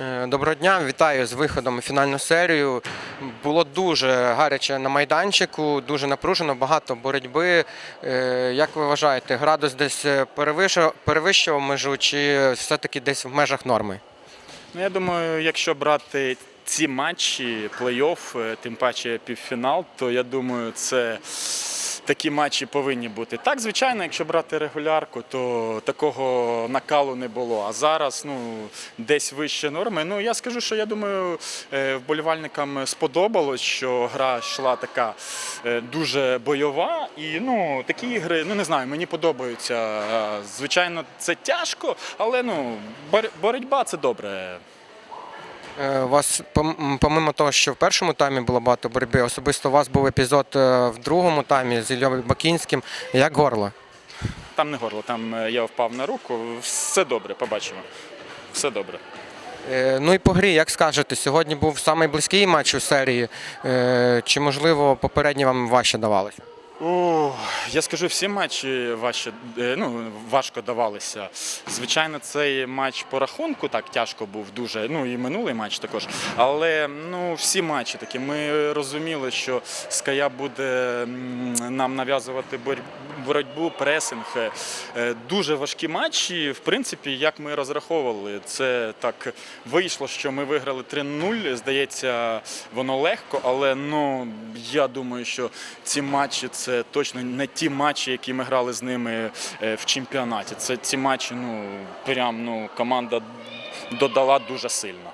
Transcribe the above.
Е, Доброго дня, вітаю з виходом фінальну серію. Було дуже гаряче на майданчику, дуже напружено, багато боротьби. Е, Як ви вважаєте, градус десь перевищував, перевищував межу чи все-таки десь в межах норми? Ну, я думаю, якщо брати ці матчі, плей-офф, е, тим паче півфінал, то я думаю, це такі матчі повинні бути. Так, звичайно, якщо брати регулярку, то такого накалу не було. А зараз ну, десь вище норми. Ну, я скажу, що я думаю, е, вболівальникам сподобалось, що гра йшла така е, дуже бойова. І ну, такі ігри, ну не знаю, мені подобаються. Е, Звичайно, це тяжко, але ну, боротьба це добре. Е, У вас, помимо того, що в першому таймі було багато боротьби, особисто у вас був епізод е, в другому таймі з Ільєю Бакінським. Як горло? Там не горло, там е, я впав на руку. Все добре, побачимо. Все добре. Ну і по грі, як скажете, сьогодні був самий близький матч у серії. Чи можливо попередні вам важче давалося? О, я скажу, всі матчі важче, е, ну, важко давалися. Звичайно, цей матч по рахунку так тяжко був дуже. Ну і минулий матч також. Але ну, всі матчі такі. Ми розуміли, що Ская буде нам нав'язувати боротьбу, пресинг. Е, Дуже важкі матчі. В принципі, як ми розраховували, це так вийшло, що ми виграли 3-0. Здається, воно легко, але ну я думаю, що ці матчі це точно не ті матчі, які ми грали з ними е, в чемпіонаті. Це ці матчі, ну прям ну команда додала дуже сильно.